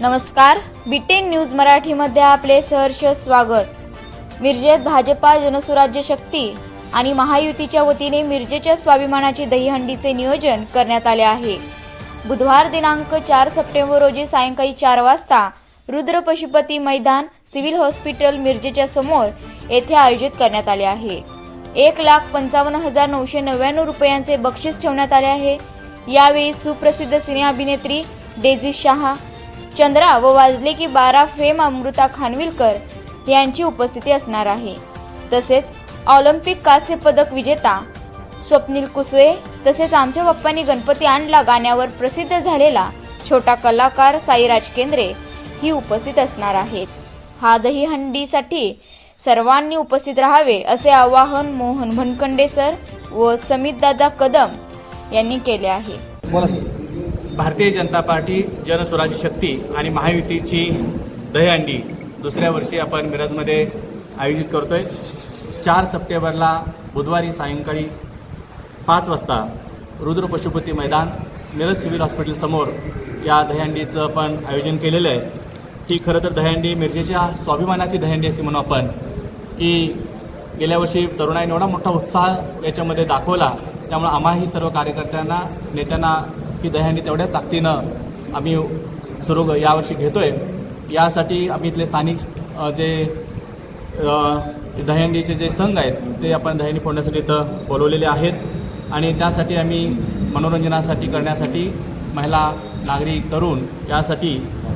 नमस्कार. Beaten news मराठीमध्ये आपले सहर्ष स्वागत. मिरजेत भाजपा जनसुराज्य शक्ती आणि महायुतीच्या वतीने मिरजेच्या स्वाभिमानाची दहीहंडीचे नियोजन करण्यात आले आहे. बुधवार दिनांक चार सप्टेंबर रोजी सायंकाळी चार वाजता रुद्र पशुपती मैदान सिव्हिल हॉस्पिटल मिरजेच्या समोर येथे आयोजित करण्यात आले आहे. एक लाख पंचावन्न हजार नऊशे नव्याण्णव रुपयांचे बक्षीस ठेवण्यात आले आहे. यावेळी सुप्रसिद्ध सिने अभिनेत्री डेझी शहा चंद्रा व वाजले की बारा फेम अमृता खानविलकर यांची उपस्थिती असणार आहे. तसेच ऑलिम्पिक कांस्य पदक विजेता स्वप्नील कुसळे तसेच आमच्या बाप्पांनी गणपती आणला गाण्यावर प्रसिद्ध झालेला छोटा कलाकार साईराज केंद्रे ही उपस्थित असणार आहेत. हा दहीहंडीसाठी सर्वांनी उपस्थित राहावे असे आवाहन मोहन भनकंडे सर व समितदादा कदम यांनी केले आहे. बोला भारतीय जनता पार्टी जनस्वराज्य शक्ती आणि महायुतीची दहीहंडी दुसऱ्या वर्षी आपण मिरजमध्ये आयोजित करतो आहे चार सप्टेंबरला बुधवारी सायंकाळी पाच वाजता रुद्र पशुपती मैदान मिरज सिव्हिल हॉस्पिटलसमोर या दहीहंडीचं आपण आयोजन केलेलं आहे. ही खरं तर दहीहंडी मिरजेच्या स्वाभिमानाची दहीहंडी असे म्हणू आपण की गेल्या वर्षी तरुणाईने एवढा मोठा उत्साह याच्यामध्ये दाखवला त्यामुळे आम्हाही सर्व कार्यकर्त्यांना नेत्यांना ही दह्याने तेवढ्याच ताकदीनं आम्ही सुरू यावर्षी घेतो आहे यासाठी आम्ही इथले स्थानिक जे अ, दहीहंडीचे जे संघ आहेत ते आपण दहीहंडी फोडण्यासाठी इथं बोलवलेले आहेत. आणि त्यासाठी आम्ही मनोरंजनासाठी करण्यासाठी महिला नागरिक तरुण यासाठी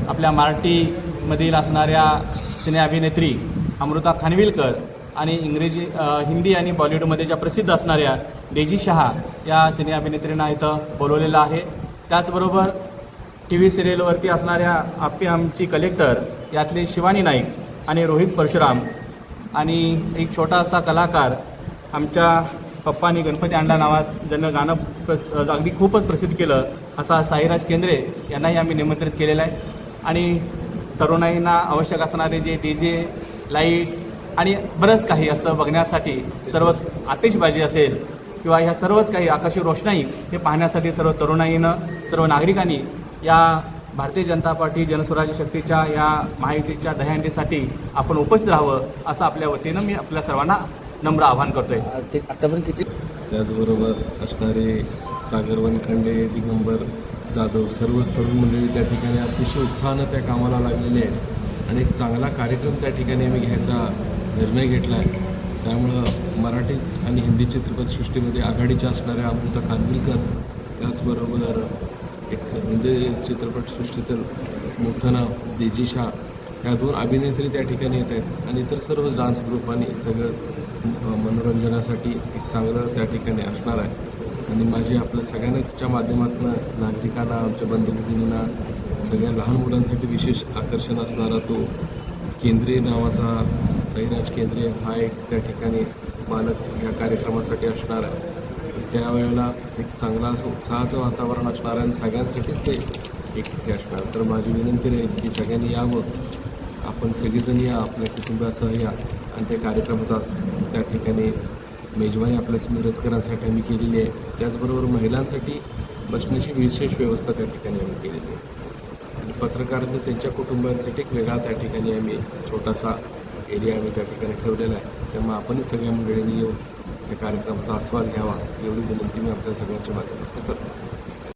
आपल्या मराठीमधील असणाऱ्या सिने अभिनेत्री अमृता खानविलकर आणि इंग्रजी हिंदी आणि बॉलिवूडमध्ये ज्या प्रसिद्ध असणाऱ्या डेजी शहा या सिने अभिनेत्रींना इथं बोलवलेलं आहे. त्याचबरोबर टी व्ही सिरियलवरती असणाऱ्या आपी आमची कलेक्टर यातले शिवानी नाईक आणि रोहित परशुराम आणि एक छोटासा कलाकार आमच्या पप्पानी गणपती अंडा नावात ज्यांना गाणं प्रस अगदी खूपच प्रसिद्ध केलं असा साईराज केंद्रे यांनाही आम्ही निमंत्रित केलेलं आहे. आणि तरुणाईंना आवश्यक असणारे जे डी जे लाइट आणि बरंच काही असं बघण्यासाठी सर्व आतिषबाजी असेल किंवा ह्या सर्वच काही आकाशी रोषणाई हे पाहण्यासाठी सर्व तरुणाईनं सर्व नागरिकांनी या भारतीय जनता पार्टी जनस्वराज्य शक्तीच्या या महायुतीच्या दहीहंडीसाठी आपण उपस्थित राहावं असं आपल्या वतीनं मी आपल्या सर्वांना नम्र आवाहन करतोय. आतापर्यंत किती त्याचबरोबर असणारे सागर वनखंडे दिगंबर जाधव सर्वच तरुण मंडळी त्या ठिकाणी अतिशय उत्साहानं त्या कामाला लागलेले आहेत. आणि एक चांगला कार्यक्रम त्या ठिकाणी आम्ही घ्यायचा निर्णय घेतला आहे. त्यामुळं मराठी आणि हिंदी चित्रपटसृष्टीमध्ये आघाडीच्या असणाऱ्या अमृता खानविलकर त्याचबरोबर एक हिंदी चित्रपटसृष्टीतील मोठं नाव देजी शाह ह्या दोन अभिनेत्री त्या ठिकाणी येत आहेत. आणि इतर सर्वच डान्स ग्रुप आणि सगळं मनोरंजनासाठी एक चांगलं त्या ठिकाणी असणार आहे. आणि माझी आपल्या सगळ्यांच्या माध्यमातून नागरिकांना आमच्या बंधुभगिनींना सगळ्या लहान मुलांसाठी विशेष आकर्षण असणारा तो केंद्रीय नावाचा सैराज केंद्रीय हा एक त्या ठिकाणी बालक या कार्यक्रमासाठी असणार आहे. त्यावेळेला एक चांगला असं उत्साहाचं वातावरण असणार आहे आणि सगळ्यांसाठीच ते एक हे असणार. तर माझी विनंती राहील की सगळ्यांनी यावं. आपण सगळेजण या आपल्या कुटुंबासह या. आणि त्या कार्यक्रमाचा त्या ठिकाणी मेजवानी आपल्या मिरजकरांसाठी आम्ही केलेली आहे. त्याचबरोबर महिलांसाठी बसण्याची विशेष व्यवस्था त्या ठिकाणी आम्ही केलेली आहे. आणि पत्रकारांनी त्यांच्या कुटुंबांसाठी एक वेगळा त्या ठिकाणी आम्ही छोटासा एरिया आम्ही त्या ठिकाणी ठेवलेला आहे. त्यामुळे आपणही सगळ्या मंडळींनी येऊन त्या कार्यक्रमाचा आस्वाद घ्यावा एवढी विनंती मी आपल्या सगळ्यांच्या माध्यमातून करतो.